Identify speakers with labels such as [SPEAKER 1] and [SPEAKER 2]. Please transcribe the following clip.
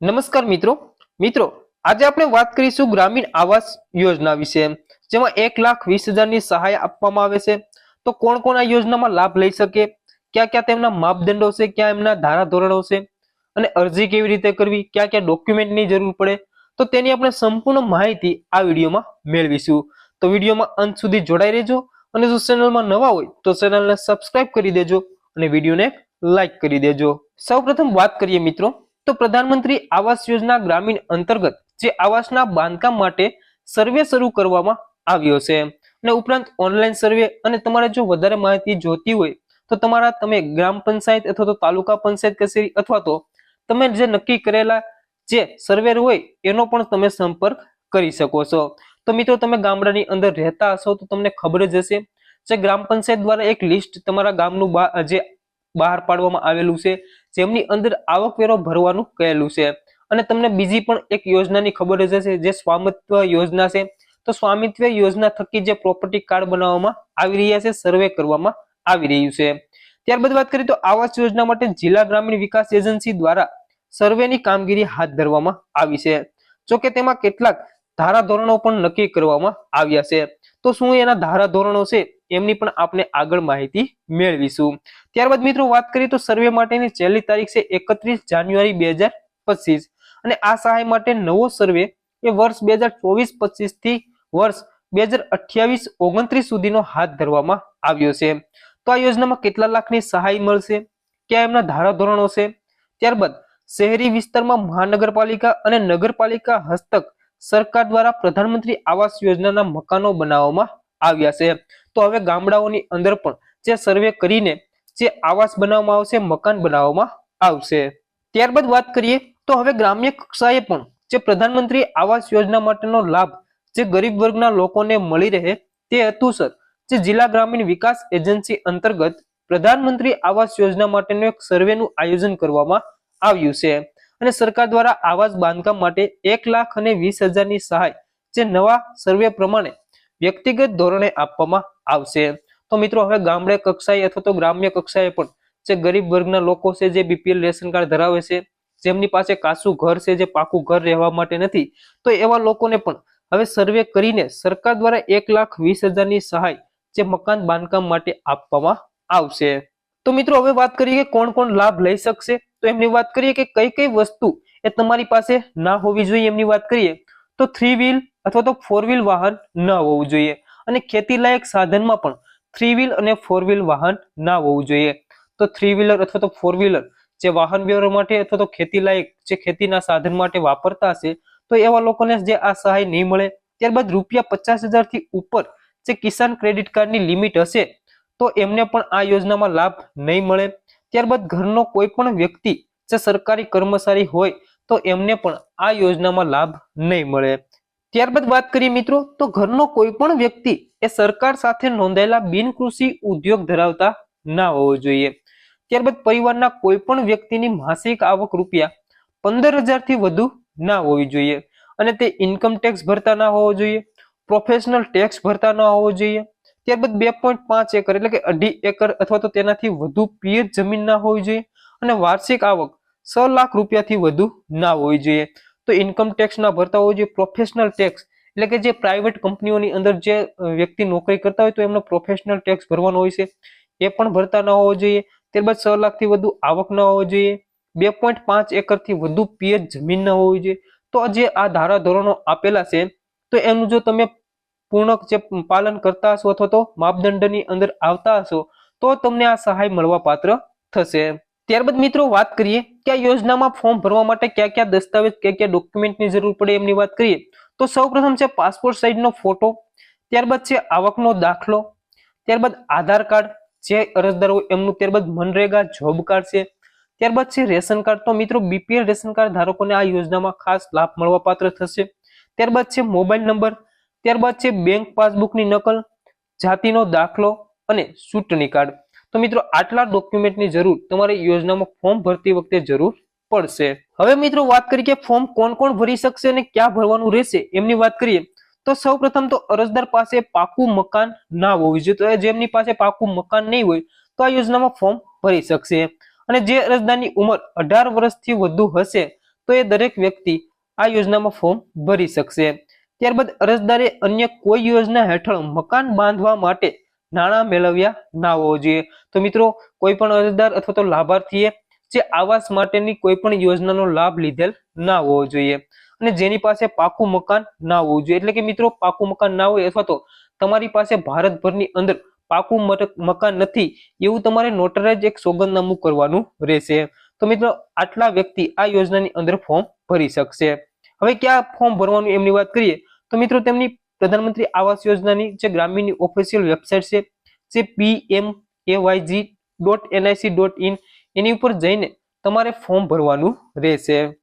[SPEAKER 1] નમસ્કાર મિત્રો. મિત્રો, આજે આપણે વાત કરીશું ગ્રામીણ આવાસ યોજના વિશે. જેમાં એક લાખ વીસ હજારની સહાય આપવામાં આવે છે. તો કોણ કોણ આ યોજનામાં લાભ લઈ શકે? ક્યાં ક્યાં તેમના માપદંડો છે? ક્યાં એમના ધારાધોરણો છે? અને અરજી કેવી રીતે કરવી? ક્યાં ક્યાં ડોક્યુમેન્ટની જરૂર પડે? તો તેની આપણે સંપૂર્ણ માહિતી આ વિડીયોમાં મેળવીશું. તો વિડીયોમાં અંત સુધી જોડાઈ રહેજો. અને જો ચેનલમાં નવા હોય, તો ચેનલને સબસ્ક્રાઇબ કરી દેજો અને વિડીયોને લાઈક કરી દેજો. સૌપ્રથમ વાત કરીએ મિત્રો. તો પ્રધાનમંત્રી આવાસ યોજના ગ્રામીણ અંતર્ગત જે આવાસના બાંધકામ માટે સર્વે શરૂ કરવામાં આવ્યો છે. અને ઉપરાંત ઓનલાઈન સર્વે અને તમારે જો વધારે માહિતી જોતી હોય તો તમારા તમે ગ્રામ પંચાયત અથવા તો તાલુકા પંચાયત કચેરી અથવા તો તમે જે નક્કી કરેલા જે સર્વેર હોય એનો પણ તમે સંપર્ક કરી શકો છો. તો મિત્રો તમે ગામડાની અંદર રહેતા હશો તો તમને ખબર જ હશે. જે ગ્રામ પંચાયત દ્વારા એક લિસ્ટ તમારા ગામનું જે બહાર પાડવામાં આવેલું છે, જેમની અંદર આવકવેરો ભરવાનું કહેલું છે. અને તમને બીજી પણ એક યોજનાની ખબર જ હશે, જે સ્વામિત્વ યોજના છે. તો સ્વામિત્વ યોજના થકી જે પ્રોપર્ટી કાર્ડ બનાવવામાં આવી રહ્યા છે સર્વે કરવામાં આવી રહ્યું છે. ત્યારબાદ વાત કરીએ તો આવાસ યોજના માટે જિલ્લા ગ્રામીણ વિકાસ એજન્સી દ્વારા સર્વેની કામગીરી હાથ ધરવામાં આવી છે. જો કે તેમાં કેટલાક ધારાધોરણો પણ નક્કી કરવામાં આવ્યા છે. તો શું એના ધારાધોરણો છે? એમની પણ આપણે આગળ માહિતી મેળવીશું. ત્યારબાદ મિત્રો વાત કરીએ તો સર્વે માટેની છેલ્લી તારીખ છે એકત્રીસ જાન્યુઆરી બે અને આ સહાય માટે નવો સર્વે એ વર્ષ બે હજાર ચોવીસથી વર્ષ બે હજાર અઠ્યાવીસ સુધીનો હાથ ધરવામાં આવ્યો છે. તો આ યોજનામાં કેટલા લાખની સહાય મળશે? ક્યાં એમના ધારાધોરણો છે? ત્યારબાદ શહેરી વિસ્તારમાં મહાનગરપાલિકા અને નગરપાલિકા હસ્તક સરકાર દ્વારા પ્રધાનમંત્રી આવાસ યોજનાના મકાનો બનાવવામાં આવ્યા છે. તો હવે ગામડાઓની અંદર પણ જે સર્વે કરીને જે આવાસ બનાવવામાં આવશે, મકાન બનાવવામાં આવશે. ત્યારબાદ વાત કરીએ તો હવે ગ્રામ્ય કક્ષાએ પણ જે પ્રધાનમંત્રી આવાસ યોજના માટેનો લાભ જે ગરીબ વર્ગના લોકોને મળી રહે તે હેતુસર જે જિલ્લા ગ્રામીણ વિકાસ એજન્સી અંતર્ગત પ્રધાનમંત્રી આવાસ યોજના માટેનું એક સર્વેનું આયોજન કરવામાં આવ્યું છે. અને સરકાર દ્વારા આવાસ બાંધકામ માટે એક લાખ અને વીસ હજારની સહાય જે નવા સર્વે પ્રમાણે વ્યક્તિગત ધોરણે આપવામાં આવશે. તો મિત્રો, હવે ગામડે કક્ષાએ અથવા તો ગ્રામ્ય કક્ષાએ પણ જે ગરીબ વર્ગના લોકો છે, જે બીપીએલ રેશન કાર્ડ ધરાવે છે, જેમની પાસે કાસું ઘર છે, જે પાકું ઘર રહેવા માટે નથી, તો એવા લોકોને પણ હવે સર્વે કરીને સરકાર દ્વારા એક લાખ વીસ હજારની સહાય જે મકાન બાંધકામ માટે આપવામાં આવશે. તો મિત્રો, હવે વાત કરીએ કે કોણ કોણ લાભ લઈ શકશે, તો એમની વાત કરીએ કે કઈ કઈ વસ્તુ એ તમારી પાસે ના હોવી જોઈએ એમની વાત કરીએ, તો થ્રી વ્હીલ અથવા તો ફોર વ્હીલ વાહન ન હોવું જોઈએ. અને ખેતીલાયક સાધનમાં પણ થ્રી વ્હીલ અને ફોર વ્હીલ વાહન ના હોવું જોઈએ. તો થ્રી વ્હીલર અથવા તો ફોર વ્હીલર જે વાહન વ્યવહાર માટે અથવા તો ખેતીલાયક જે ખેતીના સાધન માટે વાપરતા હશે, તો એવા લોકોને જે આ સહાય નહીં મળે, ત્યારબાદ રૂપિયા પચાસથી ઉપર જે કિસાન ક્રેડિટ કાર્ડની લિમિટ હશે, તો એમને પણ આ યોજનામાં લાભ નહીં મળે. ત્યારબાદ ઘરનો કોઈ પણ વ્યક્તિ જે સરકારી કર્મચારી હોય, તો એમને પણ આ યોજનામાં લાભ નહીં મળે. ત્યારબાદ વાત કરીએ મિત્રો, તો ઘરનો કોઈ પણ વ્યક્તિ એ સરકાર સાથે નોંધાયેલા બિનકૃષિ ઉદ્યોગ ધરાવતા ના હોવો જોઈએ. ત્યારબાદ પરિવારના કોઈ પણ વ્યક્તિની માસિક આવક રૂપિયા પંદર હજારથી વધુ ના હોવી જોઈએ અને તે ઇન્કમ ટેક્સ ભરતા ના હોવો જોઈએ પ્રોફેશનલ ટેક્સ ભરતા ના હોવો જોઈએ. ત્યારબાદ બે પોઈન્ટ પાંચ એકર એટલે કે અઢી એકર અથવા તો તેનાથી વધુ પિયત જમીન ના હોવી જોઈએ અને વાર્ષિક આવક છ લાખ રૂપિયાથી વધુ ના હોવી જોઈએ. તો ઇન્કમ ટેક્સ ના ભરતા હોય જોઈએ પ્રોફેશનલ ટેક્સ એટલે કે જે પ્રાઇવેટ કંપનીઓની અંદર જે વ્યક્તિ નોકરી કરતા હોય તો એમનો પ્રોફેશનલ ટેક્સ ભરવાનો હોય છે. એ પણ ભરતા ના હોવો જોઈએ. ત્યારબાદ છ લાખથી વધુ આવક ન હોવો જોઈએ. બે પોઈન્ટ પાંચ એકરથી વધુ પિયત જમીન ન હોવી જોઈએ. તો જે આ ધારા ધોરણો આપેલા છે, તો એનું જો તમે પૂર્ણ જે પાલન કરતા હશો અથવા તો માપદંડની અંદર આવતા હશો, તો તમને આ સહાય મળવા પાત્ર થશે. ત્યારબાદ મિત્રો વાત કરીએ કે આ યોજનામાં ફોર્મ ભરવા માટે કયા કયા દસ્તાવેજ, કયા કયા ડોક્યુમેન્ટની જરૂર પડે એમની વાત કરીએ, તો સૌપ્રથમ છે પાસપોર્ટ સાઇઝનો ફોટો ત્યારબાદ છે આવકનો દાખલો, ત્યારબાદ આધાર કાર્ડ જે અરજદાર હોય એમનું, ત્યારબાદ મનરેગા જોબ કાર્ડ છે, ત્યારબાદ છે રેશન કાર્ડ, તો મિત્રો બીપીએલ રેશન કાર્ડ ધારકોને આ યોજનામાં ખાસ લાભ મળવા પાત્ર થશે, ત્યારબાદ છે મોબાઈલ નંબર, ત્યારબાદ છે બેંક પાસબુકની નકલ, જાતિનો દાખલો અને ચૂંટણી કાર્ડ. તો મિત્રો આટલા ડોક્યુમેન્ટની જરૂર તમારે યોજનામાં ફોર્મ ભરતી વખતે જરૂર પડશે. હવે મિત્રો વાત કરીએ કે ફોર્મ કોણ કોણ ભરી શકશે અને ક્યાં ભરવાનું રહેશે એમની વાત કરીએ તો સૌ પ્રથમ તો અરજદાર પાસે પાકું મકાન ના હોવું જોઈએ. તો જેમની પાસે પાકું મકાન નહીં હોય તો આ યોજનામાં ફોર્મ ભરી શકશે. અને જે અરજદારની ઉંમર અઢાર વર્ષથી વધુ હશે તો એ દરેક વ્યક્તિ આ યોજનામાં ફોર્મ ભરી શકશે. ત્યારબાદ અરજદારે અન્ય કોઈ યોજના હેઠળ મકાન બાંધવા માટે નાણાં મેળવ્યા ના હોવો જોઈએ. તો મિત્રો, કોઈ પણ અરજદાર અથવા તો લાભાર્થીએ જે આવાસ માટેની કોઈ પણ યોજનાનો લાભ લીધેલ ના હોવો જોઈએ અને જેની પાસે પાકું મકાન ના હોવું જોઈએ. એટલે કે મિત્રો, પાકું મકાન ના હોય અથવા તો તમારી પાસે ભારતભરની અંદર પાકું મકાન નથી, એવું તમારે નોટરાઇઝ એક સોગંદનામું કરવાનું રહેશે. તો મિત્રો, આટલા વ્યક્તિ આ યોજનાની અંદર ફોર્મ ભરી શકશે. હવે ક્યાં ફોર્મ ભરવાનું એમની વાત કરીએ? તો મિત્રો, તેમની પ્રધાનમંત્રી આવાસ યોજનાની જે ગ્રામીણની ઓફિશિયલ વેબસાઇટ છે, જે P M AYG dot NIC dot in એની ઉપર જઈને તમારે ફોર્મ ભરવાનું રહેશે.